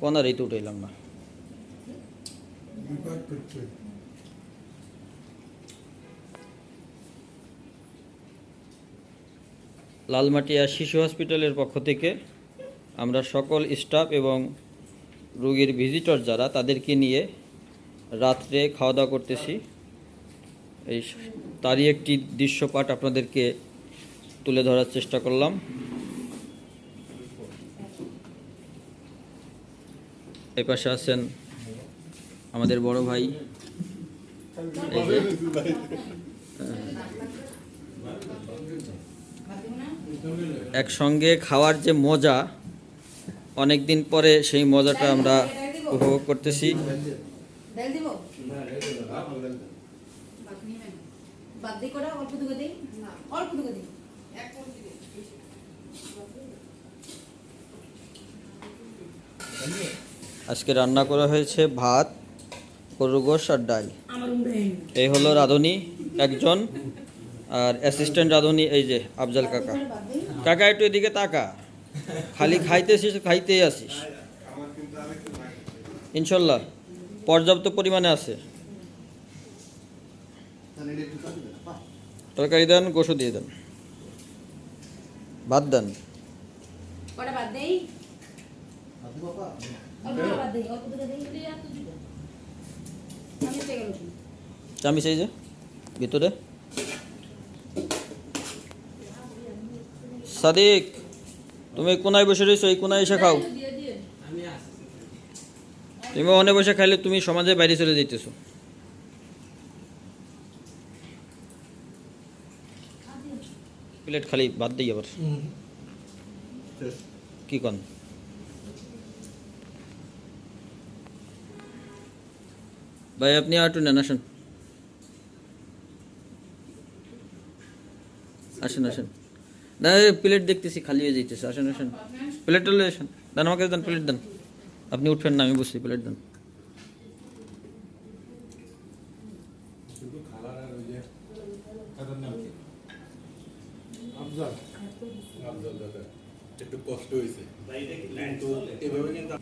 কোনার এই তো উঠাইলাম না। লালমাটিয়া শিশু হসপিটালের পক্ষ থেকে আমরা সকল স্টাফ এবং রোগীর ভিজিটর যারা তাদেরকে নিয়ে রাত্রে খাওয়া দাওয়া করতেছি। এই তারই একটি দৃশ্যপাট আপনাদেরকে তুলে ধরার চেষ্টা করলাম। এই পাশে আছেন আমাদের বড় ভাই। এই যে একসঙ্গে খাওয়ার যে মজা অনেক দিন পরে সেই মজাটা আমরা উপভোগ করতেছি। ডাল দিব বাদ দিয়ে করা অল্প দুগে দেই? অল্প দুগে দেই। আজকে রান্না করা হয়েছে ভাত গরুর গোশ আর ডাল। এই হলো রাঁধুনি একজন আর অ্যাসিস্ট্যান্ট রাঁধুনি এই যে আফজাল কাকা। কাকা একটু এদিকে তাকা। খালি খাইতেছিস খাইতেই আসিস ইনশাল্লাহ পর্যাপ্ত পরিমাণে আছে। তরকারি দেন গোসু দিয়ে দেন। ভাত দেন। চামিচ এই যে ভিতরে। সাদিক তুমি কোনায় বসে রয়েছো এই কোনায় এসে খাও। তুমি অনে বসে খাইলে তুমি সমাজে বাইরে চলে যাইতেছো। প্লেট খালি বাদ দিই আবার কি কন ভাই আপনি আটু নেন আসেন আসেন আসেন না এই প্লেট দেখতেছি খালি হয়ে যাইতেছে আসেন আসেন প্লেট লয়ে আসেন দেন আমাকে দেন প্লেট দেন আপনি উঠবেন না আমি বসছি প্লেট দেন শুধু খালার আর ওই যে তাদের নাম কি আফজাল। আফজাল দাদা একটু কষ্ট হয়েছে। কিন্তু এভাবে কিন্তু?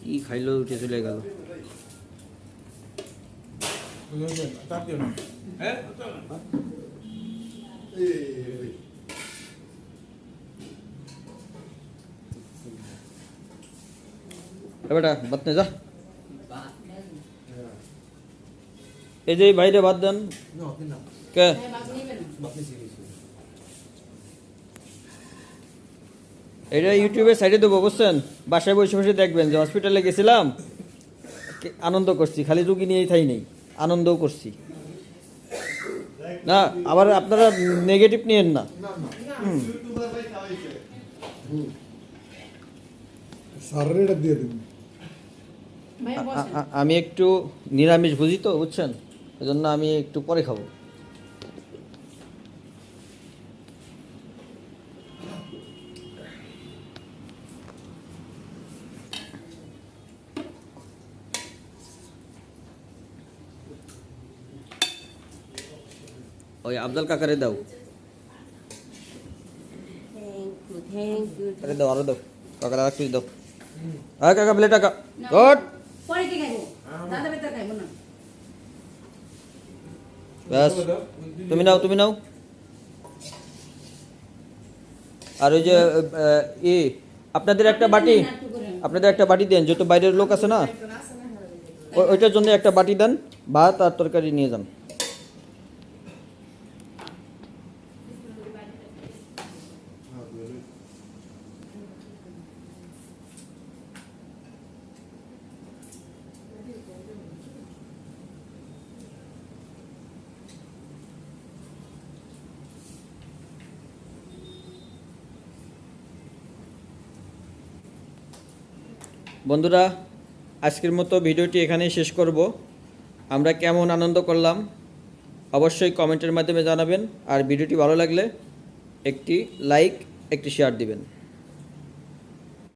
কি খাইলো উঠে চলে গেল। হ্যাঁ? বেটা বাদ যা। এই যে এই বাইরে বাদ দেন। কে? এটা ইউটিউবে সাইডে দেবো বুঝছেন? বাসায় বসে বসে দেখবেন যে হসপিটালে গেছিলাম আনন্দ করছি খালি রুগী নিয়েই থাই নেই আনন্দও করছি। না আবার আপনারা নেগেটিভ নিয়েন না। আমি একটু নিরামিষ বুঝি তো বুঝছেন? এজন্য আমি একটু পরে খাব। ওই আফজাল কাকারে দাও। আরে দাও আরও দাও। কাকার আর কিছু দাও। হ্যাঁ কাকা প্লেট টাকা গুড পরে কি খাইবো? দাদা বেটা খাইবো না। ব্যাস। তুমি নাও তুমি নাও। আর ওই যে, এ আপনাদের একটা বাটি, আপনাদের একটা বাটি দেন যত বাইরের লোক আছে না ওইটার জন্য একটা বাটি দেন, ভাত আর তরকারি নিয়ে যান। বন্ধুরা, আজকের মতো ভিডিওটি এখানেই শেষ করব। আমরা কেমন আনন্দ করলাম, অবশ্যই কমেন্টের মাধ্যমে জানাবেন। আর ভিডিওটি ভালো লাগলে একটি লাইক, একটি শেয়ার দিবেন।